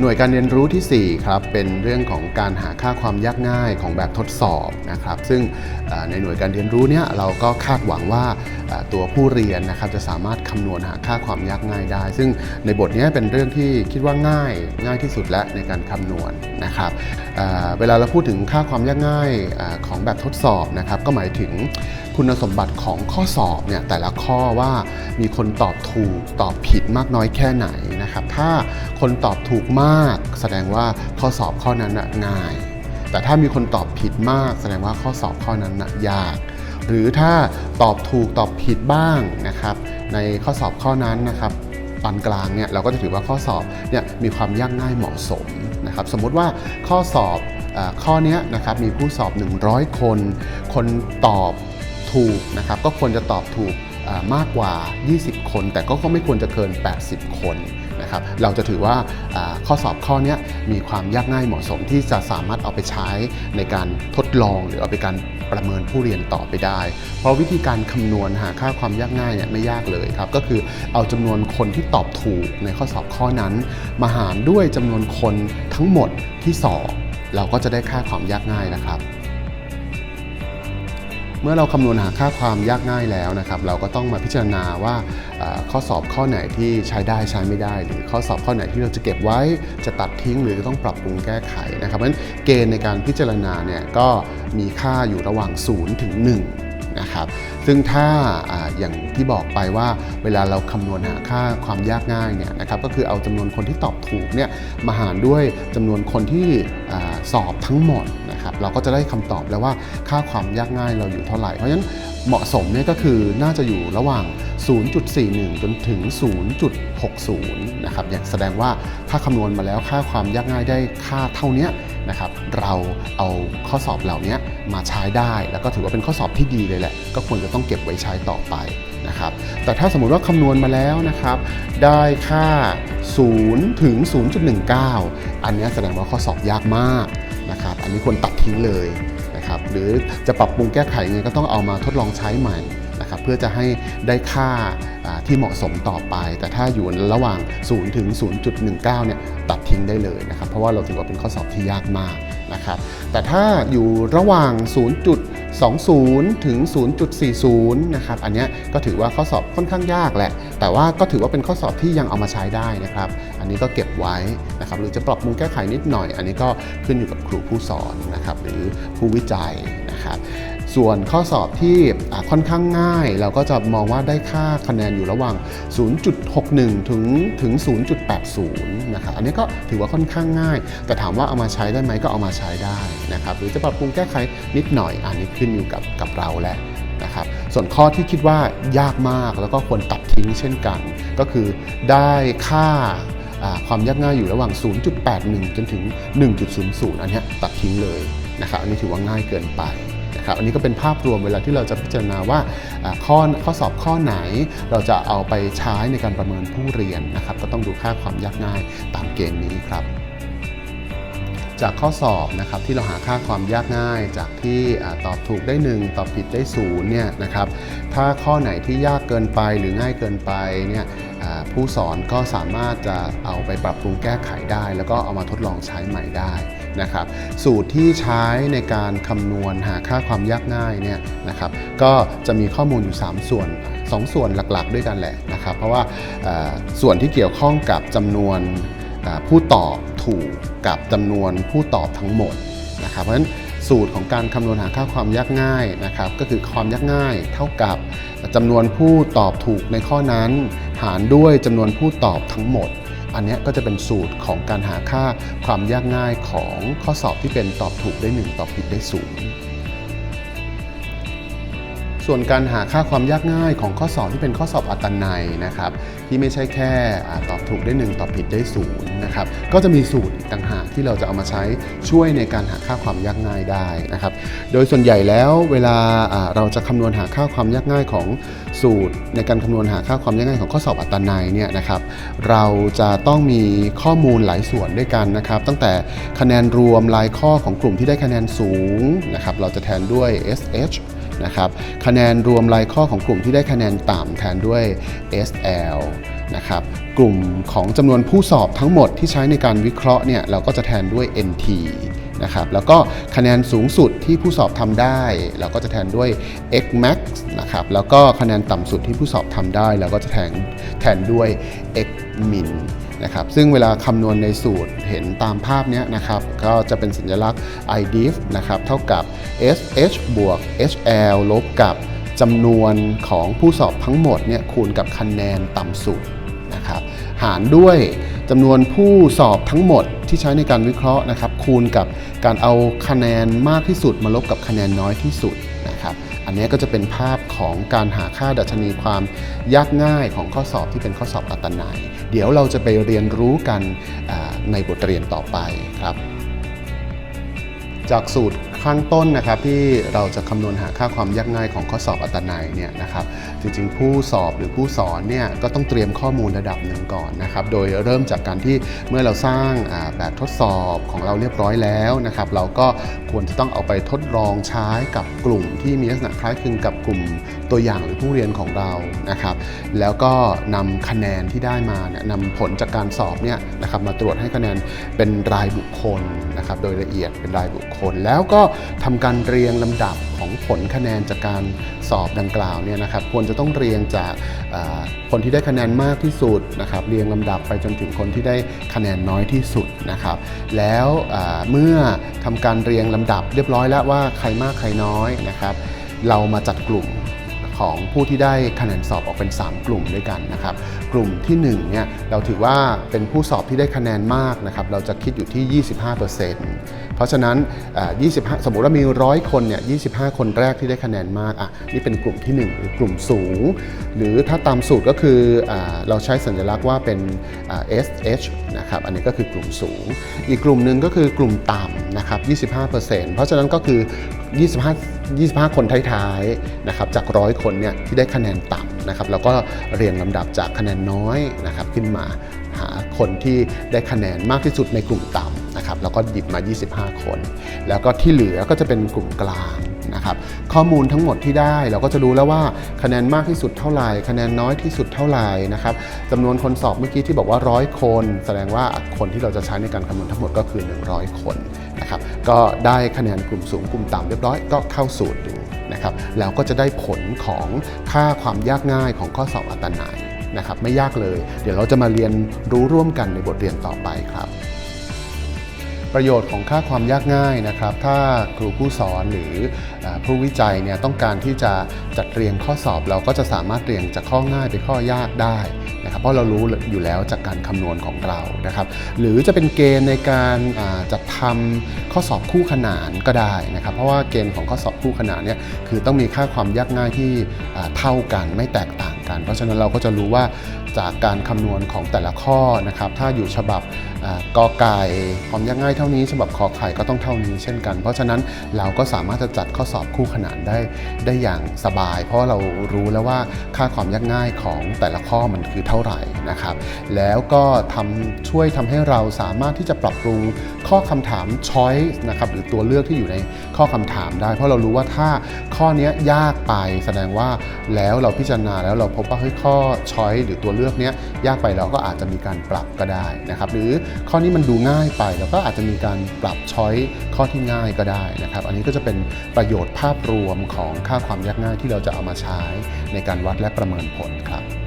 หน่วยการเรียนรู้ทีสี่ 4 ครับ เป็นเรื่องของการหาค่าความยากง่ายของแบบทดสอบนะครับ ซึ่งในหน่วยการเรียนรู้เนี้ยเราก็คาดหวังว่าตัวผู้เรียนนะครับจะสามารถคำนวณหาค่าความยากง่ายได้ ซึ่งในบทนี้เป็นเรื่องที่คิดว่าง่ายง่ายที่สุดและในการคำนวณนะครับเวลาเราพูดถึงค่าความยากง่ายของแบบทดสอบนะครับก็หมายถึง คุณสมบัติของข้อสอบเนี่ยแต่ละข้อว่ามีคนตอบถูกตอบผิดมากน้อยแค่ไหนนะครับ ถ้าคนตอบถูกมากแสดงว่าข้อสอบข้อนั้นง่าย แต่ถ้ามีคนตอบผิดมาก แสดงว่าข้อสอบข้อนั้นยาก หรือถ้าตอบถูกตอบผิดบ้างนะครับในข้อสอบข้อนั้นนะครับปานกลางเนี่ยเราก็จะถือว่าข้อสอบเนี่ยมีความยากง่ายเหมาะสมนะครับสมมุติว่าข้อสอบข้อนี้นะครับมีผู้สอบ 100 คน คนตอบ ถูกนะครับก็ควรจะตอบถูกมากกว่า 20 คน แต่ก็ไม่ควรจะเกิน 80 คนนะครับ เราจะถือว่าข้อสอบข้อนี้มีความยากง่ายเหมาะสมที่จะสามารถเอาไปใช้ในการทดลองหรือเอาไปการประเมินผู้เรียนต่อไปได้ เพราะวิธีการคำนวณหาค่าความยากง่ายเนี่ยไม่ยากเลยครับ ก็คือเอาจำนวนคนที่ตอบถูกในข้อสอบข้อนั้น มาหารด้วยจำนวนคนทั้งหมดที่สอบเราก็จะได้ค่าความยากง่ายนะครับ เมื่อเราคำนวณหาค่าความยากง่ายแล้วนะครับ เราก็ต้องมาพิจารณาว่าข้อสอบข้อไหนที่ใช้ได้ใช้ไม่ได้ หรือข้อสอบข้อไหนที่เราจะเก็บไว้จะตัดทิ้งหรือจะต้องปรับปรุงแก้ไขนะครับเพราะฉะนั้นเกณฑ์ในการพิจารณาเนี่ยก็มีค่าอยู่ระหว่าง 0 ถึง 1 นะครับ ซึ่งถ้าออย่างที่บอกไปว่าเวลาเราคำนวณหาค่าความยากง่ายเนี่ยนะครับก็คือเอาจำนวนคนที่ตอบถูกเนี่ยมาหารด้วยจำนวนคนที่อสอบทั้งหมดนะครับเราก็จะได้คำตอบแล้วว่าค่าความยากง่ายเราอยู่เท่าไหร่ เพราะฉะนั้นเหมาะสมเนี่ยก็คือน่าจะอยู่ระหว่าง 0.41 จนถึง 0.60 นะครับอย่างแสดงว่าถ้าคำนวณมาแล้วค่าความยากง่ายได้ค่าเท่านี้นะครับเราเอาข้อสอบเหล่านี้มาใช้ได้ แล้วก็ถือว่าเป็นข้อสอบที่ดีเลยแหละ ก็ควรจะต้องเก็บไว้ใช้ต่อไปนะครับแต่ถ้าสมมุติว่าคำนวณมาแล้วนะครับได้ค่า 0 ถึง 0.19 อันนี้แสดงว่าข้อสอบยากมากนะครับอันนี้ควรตัดทิ้งเลยนะครับหรือจะปรับปรุงแก้ไขยังไงก็ต้องเอามาทดลองใช้ใหม่นะครับเพื่อจะให้ได้ค่าที่เหมาะสมต่อไป แต่ถ้าอยู่ระหว่าง 0 ถึง 0.19 เนี่ยตัดทิ้งได้เลยนะครับเพราะว่าเราถือว่าเป็นข้อสอบที่ยากมากนะครับแต่ถ้าอยู่ระหว่าง 0. 0.20 ถึง 0.40 นะครับ อันนี้ก็ถือว่าข้อสอบค่อนข้างยากแหละ แต่ว่าก็ถือว่าเป็นข้อสอบที่ยังเอามาใช้ได้นะครับ อันนี้ก็เก็บไว้นะครับหรือจะปรับปรุงแก้ไขนิดหน่อย อันนี้ก็ขึ้นอยู่กับครูผู้สอนนะครับหรือผู้วิจัยนะครับ ส่วนข้อสอบที่ค่อนข้างง่าย เราก็จะมองว่าได้ค่าคะแนนอยู่ระหว่าง 0.61 ถึงถึง 0.80 นะครับอันนี้ก็ถือว่าค่อนข้างง่าย แต่ถามว่าเอามาใช้ได้ไหมก็เอามาใช้ได้นะครับหรือจะปรับปรุงแก้ไขนิดหน่อยอันนี้ขึ้นอยู่กับกับเราแหละนะครับส่วนข้อที่คิดว่ายากมากแล้วก็ควรตัดทิ้งเช่นกัน ก็คือได้ค่าความยากง่ายอยู่ระหว่าง 0.81 จนถึง 1.00 อันนี้ตัดทิ้งเลยนะครับอันนี้ถือว่าง่ายเกินไป นะครับอันนี้ก็เป็นภาพรวมเวลาที่เราจะพิจารณาว่าข้อข้อสอบข้อไหน เราจะเอาไปใช้ในการประเมินผู้เรียนนะครับก็ต้องดูค่าความยากง่ายตามเกณฑ์นี้ครับจากข้อสอบนะครับที่เราหาค่าความยากง่าย จากที่ตอบถูกได้ 1 ตอบผิดได้0เนี่ยนะครับถ้าข้อไหนที่ยากเกินไปหรือง่ายเกินไปเนี่ยผู้สอนก็สามารถจะเอาไปปรับปรุงแก้ไขได้ แล้วก็เอามาทดลองใช้ใหม่ได้ นะครับ สูตรที่ใช้ในการคำนวณหาค่าความยากง่ายเนี่ยนะครับ ก็จะมีข้อมูลอยู่ 3 ส่วน 2 ส่วนหลักๆ ด้วยกันแหละนะครับ เพราะว่าส่วนที่เกี่ยวข้องกับจำนวนผู้ตอบถูกกับจำนวนผู้ตอบทั้งหมดนะครับ เพราะฉะนั้นสูตรของการคำนวณหาค่าความยากง่ายนะครับ ก็คือความยากง่ายเท่ากับจำนวนผู้ตอบถูกในข้อนั้น หารด้วยจำนวนผู้ตอบทั้งหมด อันนี้ก็จะเป็นสูตรของการหาค่าความยากง่ายของข้อสอบที่เป็นตอบถูกได้ 1 ตอบผิดได้ 0 ส่วนการหาค่าความยากง่ายของข้อสอบที่เป็นข้อสอบอัตนัยนะครับ ที่ไม่ใช่แค่ตอบถูกได้ 1 ตอบผิดได้0นะครับก็จะมีสูตรอีกต่างหากที่เราจะเอามาใช้ช่วยในการหาค่าความยากง่ายได้นะครับ โดยส่วนใหญ่แล้วเวลาเราจะคำนวณหาค่าความยากง่ายของสูตร ในการคำนวณหาค่าความยากง่ายของข้อสอบอัตนัยเนี่ยนะครับ เราจะต้องมีข้อมูลหลายส่วนด้วยกันนะครับ ตั้งแต่คะแนนรวมรายข้อของกลุ่มที่ได้คะแนนสูงนะครับ เราจะแทนด้วย SH นะครับคะแนนรวมรายข้อของกลุ่มที่ได้คะแนนต่ำแทนด้วย SL นะครับกลุ่มของจำนวนผู้สอบทั้งหมดที่ใช้ในการวิเคราะห์เนี่ยเราก็จะแทนด้วย NT นะครับแล้วก็คะแนนสูงสุดที่ผู้สอบทำได้ เราก็จะแทนด้วย x max นะครับแล้วก็คะแนนต่ำสุดที่ผู้สอบทำได้ เราก็จะแทนแทนด้วย x min นะครับซึ่งเวลาคำนวณในสูตรเห็นตามภาพนี้นะครับก็จะเป็นสัญลักษณ์ idif นะครับเท่ากับ sh บวก hl ลบกับจำนวนของผู้สอบทั้งหมดเนี่ยคูณกับคะแนนต่ำสุดนะครับหารด้วยจำนวนผู้สอบทั้งหมดที่ใช้ในการวิเคราะห์นะครับคูณกับการเอาคะแนนมากที่สุดมาลบกับคะแนนน้อยที่สุดนะครับ อันนี้ก็จะเป็นภาพของการหาค่าดัชนีความยากง่ายของข้อสอบที่เป็นข้อสอบอัตนัย เดี๋ยวเราจะไปเรียนรู้กันในบทเรียนต่อไปครับ จากสูตร ข้างต้นนะครับที่เราจะคำนวณหาค่าความยากง่ายของข้อสอบอัตนัยเนี่ยนะครับจริงๆ ผู้สอบหรือผู้สอนเนี่ยก็ต้องเตรียมข้อมูลระดับหนึ่งก่อนนะครับโดยเริ่มจากการที่เมื่อเราสร้างแบบทดสอบของเราเรียบร้อยแล้วนะครับเราก็ควรจะต้องเอาไปทดลองใช้กับกลุ่มที่มีลักษณะคล้ายคลึงกับกลุ่ม ตัวอย่างหรือผู้เรียนของเรานะครับ แล้วก็นำคะแนนที่ได้มาเนี่ยนำผลจากการสอบเนี่ยนะครับมาตรวจให้คะแนนเป็นรายบุคคลนะครับโดยละเอียดเป็นรายบุคคล แล้วก็ทำการเรียงลำดับของผลคะแนนจากการสอบดังกล่าวเนี่ยนะครับควรจะต้องเรียงจากคนที่ได้คะแนนมากที่สุดนะครับเรียงลำดับไปจนถึงคนที่ได้คะแนนน้อยที่สุดนะครับแล้วเมื่อทำการเรียงลำดับเรียบร้อยแล้วว่าใครมากใครน้อยนะครับเรามาจัดกลุ่ม ของผู้ที่ได้คะแนนสอบออกเป็น 3 กลุ่มด้วยกันนะครับ กลุ่มที่1เนี่ยเราถือว่าเป็นผู้สอบที่ได้คะแนนมากนะครับ เราจะคิดอยู่ที่ 25%เพราะฉะนั้น 25 สมมุติว่ามี 100 คนเนี่ย 25 คนแรกที่ได้คะแนนมากอะนี่เป็นกลุ่มที่ 1 หรือกลุ่มสูง หรือถ้าตามสูตรก็คืออเราใช้สัญลักษณ์ว่าเป็น SH นะครับ อันนี้ก็คือกลุ่มสูง อีกกลุ่มหนึ่งก็คือกลุ่มต่ำนะครับ 25%เพราะฉะนั้นก็คือ 25 25 คนท้ายๆนะครับจากร้อยคนเนี่ยที่ได้คะแนนต่ำนะครับแล้วก็เรียงลำดับจากคะแนนน้อยนะครับขึ้นมา หาคนที่ได้คะแนนมากที่สุดในกลุ่มต่ำนะครับแล้วก็หยิบมา 25 คน แล้วก็ที่เหลือก็จะเป็นกลุ่มกลางนะครับข้อมูลทั้งหมดที่ได้เราก็จะรู้แล้วว่าคะแนนมากที่สุดเท่าไหร่คะแนนน้อยที่สุดเท่าไหร่นะครับจำนวนคนสอบเมื่อกี้ที่บอกว่า100คน แสดงว่าคนที่เราจะใช้ในการคำนวณทั้งหมดก็คือ 100 คนนะครับก็ได้คะแนนกลุ่มสูงกลุ่มต่ำเรียบร้อยก็เข้าสูตรดูนะครับแล้วก็จะได้ผลของค่าความยากง่ายของข้อสอบอัตนัย นะครับไม่ยากเลย เดี๋ยวเราจะมาเรียนรู้ร่วมกันในบทเรียนต่อไปครับประโยชน์ของค่าความยากง่ายนะครับ ถ้าครูผู้สอนหรือผู้วิจัยเนี่ยต้องการที่จะจัดเรียงข้อสอบเราก็จะสามารถเรียงจากข้อง่ายไปข้อยากได้นะครับ เพราะเรารู้อยู่แล้วจากการคำนวณของเรานะครับ หรือจะเป็นเกณฑ์ในการจัดทำข้อสอบคู่ขนานก็ได้นะครับ เพราะว่าเกณฑ์ของข้อสอบคู่ขนานเนี่ยคือต้องมีค่าความยากง่ายที่เท่ากันไม่แตกต่างกัน เพราะฉะนั้นเราก็จะรู้ว่าจากการคำนวณของแต่ละข้อนะครับ ถ้าอยู่ฉบับกอไก่ความยากง่ายเท่านี้ ฉบับขอไข่ก็ต้องเท่านี้เช่นกัน เพราะฉะนั้นเราก็สามารถจะจัดข้อสอบคู่ขนานได้ได้อย่างสบาย เพราะเรารู้แล้วว่าค่าความยากง่ายของแต่ละข้อมันคือเท่าไหร่นะครับ แล้วก็ทำช่วยทำให้เราสามารถที่จะปรับปรุงข้อคำถาม choice นะครับหรือตัวเลือกที่อยู่ในข้อคำถามได้ เพราะเรารู้ว่าถ้าข้อนี้ยากไปแสดงว่าแล้วเราพิจารณาแล้วเราพบว่าเฮ้ยข้อช้อยหรือตัวเลือกเนี้ยยากไปเราก็อาจจะมีการปรับก็ได้นะครับ หรือข้อนี้มันดูง่ายไปเราก็อาจจะมีการปรับช้อยข้อที่ง่ายก็ได้นะครับ อันนี้ก็จะเป็นประโยชน์ภาพรวมของค่าความยากง่ายที่เราจะเอามาใช้ในการวัดและประเมินผลครับ